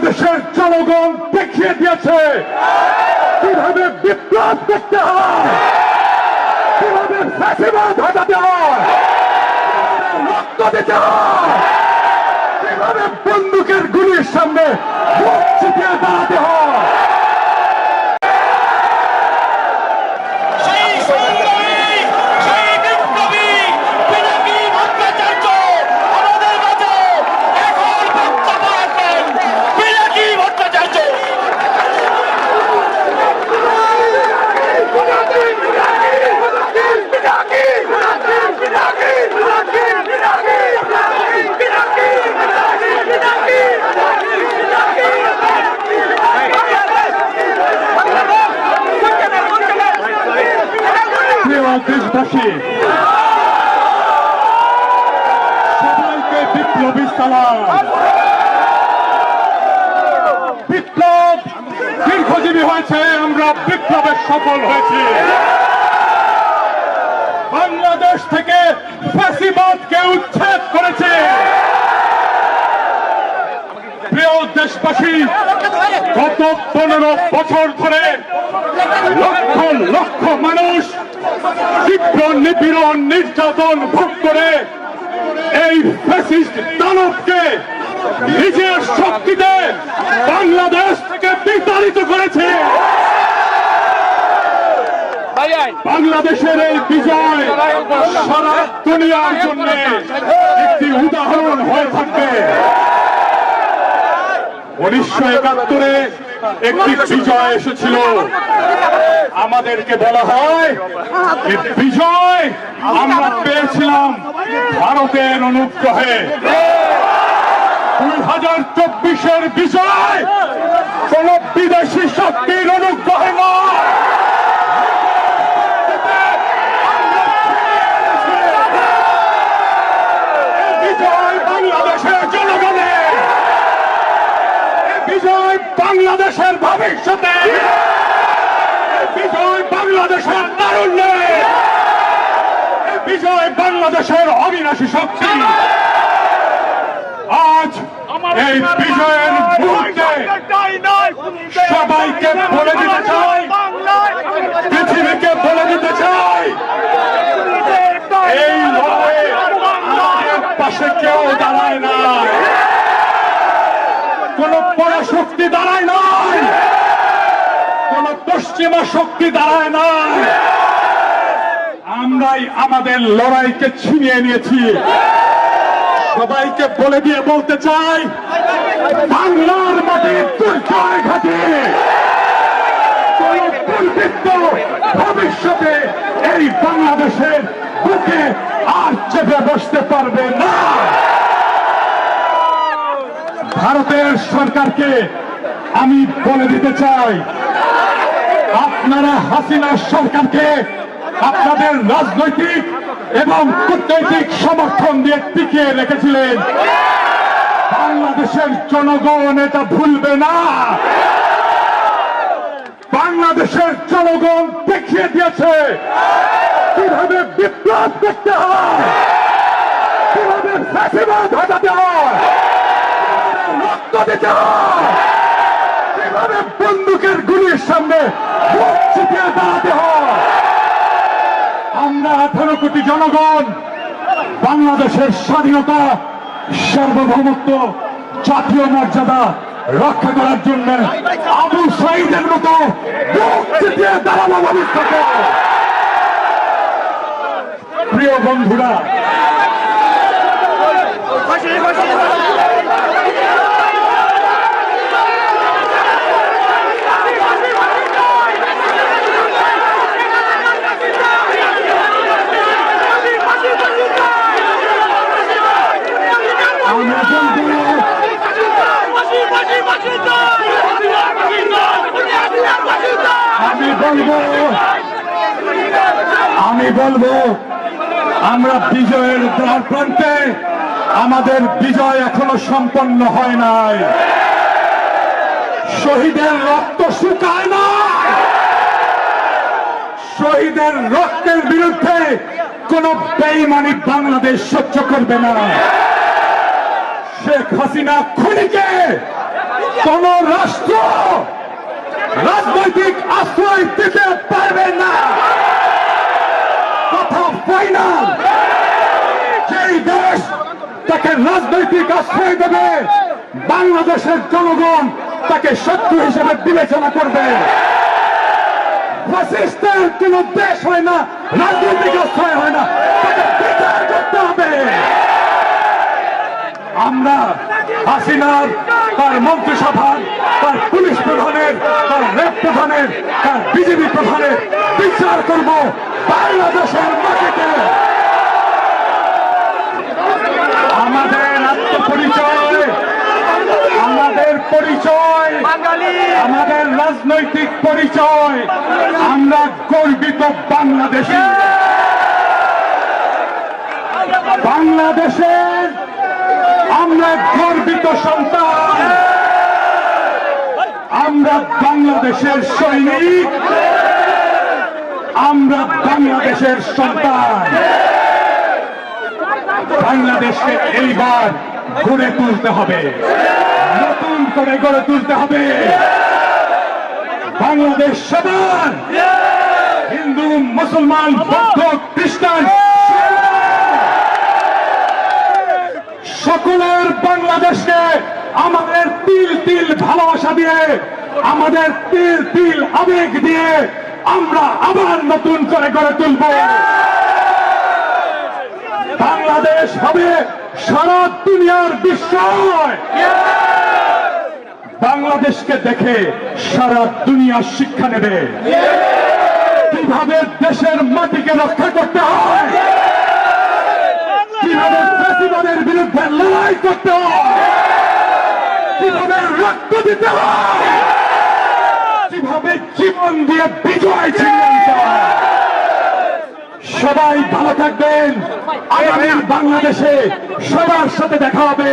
বাংলাদেশের জনগণ দেখিয়ে দিয়েছে। কীভাবে বিপ্লব দেখতে হয়? কীভাবে ফ্যাসিবাদ হটাতে হয়? রক্ত দিতে হয় কীভাবে বন্দুকের গুলির সামনে মুখ ছিটিয়ে দাঁড়াতে হয় সেই সুন্দরী, সেই বিপ্লবী, পিনাকি ভট্টাচার্য আমাদের মাঝে এখন বক্তব্য রাখবেন। পিনাকি ভট্টাচার্য প্রিয় দেশবাসী সবাইকে বিপ্লবী সালাম। বিপ্লব দীর্ঘজীবী হয়েছে, আমরা বিপ্লবে সফল হয়েছি। বাংলাদেশ থেকে ফ্যাসিবাদকে উচ্ছেদ করেছে। প্রিয় দেশবাসী, গত পনেরো বছর ধরে লক্ষ লক্ষ মানুষ তীব্র নিপীড়ন, নির্যাতন ভোগ করে এই ফ্যাসিস্ট দানবকে নিজের শক্তিতে বাংলাদেশ থেকে বিতাড়িত করেছে। বাংলাদেশের এই বিজয় সারা দুনিয়ার জন্য একটি উদাহরণ হয়ে থাকবে। উনিশশো একাত্তরে একটি বিজয় এসেছিল। আমাদেরকে বলা হয় বিজয় আমরা পেয়েছিলাম ভারতের অনুগ্রহে। দুই হাজার চব্বিশের বিজয় কোন বিদেশি শক্তির অনুগ্রহে নয় এই বিজয় বাংলাদেশের জনগণের এই বিজয় বাংলাদেশের ভবিষ্যতে। বিজয় বাংলাদেশের তারুণ্যে। বিজয় বাংলাদেশের অবিনাশী শক্তি। আজ এই বিজয়ের মুহূর্তে সবাইকে বলে দিতে চাই পৃথিবীকে বলে দিতে চাই এই লড়াইয়ে আমাদের পাশে কেউ দাঁড়ায় না কোন পরাশক্তি দাঁড়ায় নাই। কোন পশ্চিমা শক্তি দাঁড়ায় নাই। আমরাই আমাদের লড়াইকে ছিনিয়ে নিয়েছি। সবাইকে বলে দিয়ে বলতে চাই, বাংলার মাটির দুর্জয় ঘাটে ভবিষ্যতে এই বাংলাদেশের বুকে আর চেপে বসতে পারবে না। ভারতের সরকারকে আমি বলে দিতে চাই, আপনারা হাসিনা সরকারকে আপনাদের রাজনৈতিক এবং কূটনৈতিক সমর্থন দিয়ে টিকিয়ে রেখেছিলেন। বাংলাদেশের জনগণ এটা ভুলবে না। বাংলাদেশের জনগণ দেখিয়ে দিয়েছে কীভাবে বিপ্লব করতে হয়, কীভাবে হয় রক্ত দিতে হয়। বন্দুকের গুলির সামনে দাঁড়াতে হয়। আমরা আঠারো কোটি জনগণ, বাংলাদেশের স্বাধীনতা, সার্বভৌমত্ব, জাতীয় মর্যাদা রক্ষা করার জন্য আবু সাইদের মতো ভবিষ্যতে প্রিয় বন্ধুরা আমি বলব, আমরা বিজয়ের দ্বার প্রান্তে, আমাদের বিজয় এখনও সম্পন্ন হয় নাই। শহীদের রক্ত শুকায় না। শহীদের রক্তের বিরুদ্ধে কোন বেইমানি বাংলাদেশ সহ্য করবে না। শেখ হাসিনা খুনিকে কোন রাষ্ট্র রাজনৈতিক আশ্রয় দিতে পারবে না। কথা ফাইনাল যেই দেশ তাকে রাজনৈতিক আশ্রয় দেবে, বাংলাদেশের জনগণ তাকে শত্রু হিসেবে বিবেচনা করবে। কোন দেশ হয় না, রাজনৈতিক আশ্রয় হয় না, তাকে বিচার করতে হবে। আমরা হাসিনার, তার মন্ত্রিসভার, তার পুলিশ প্রধানের, তার রেপ প্রধানের, তার বিজেপি প্রধানের বিচার করব। বাংলাদেশের মাটিতে। আমাদের আত্মপরিচয় আমাদের পরিচয় আমাদের রাজনৈতিক পরিচয় আমরা গর্বিত বাংলাদেশী। বাংলাদেশের আমরা গর্বিত সন্তান। আমরা বাংলাদেশের সৈনিক। আমরা বাংলাদেশের সন্তান। বাংলাদেশকে এইবার গড়ে তুলতে হবে। নতুন করে গড়ে তুলতে হবে। বাংলাদেশ সবার। হিন্দু, মুসলমান, বৌদ্ধ, খ্রিস্টান, সকলের বাংলাদেশকে আমাদের তিল তিল ভালোবাসা দিয়ে, আমাদের তিল তিল আবেগ দিয়ে আমরা আবার নতুন করে গড়ে তুলব। বাংলাদেশ হবে সারা দুনিয়ার বিস্ময়। বাংলাদেশকে দেখে সারা দুনিয়া শিক্ষা নেবে। কীভাবে দেশের মাটিকে রক্ষা করতে হয়? কীভাবে প্রতিবাদের বিরুদ্ধে লড়াই করতে হয়? কীভাবে রক্ত দিতে হয়? দিয়ে বিজয় সবাই ভালো থাকবেন। আগামী বাংলাদেশে সবার সাথে দেখা হবে।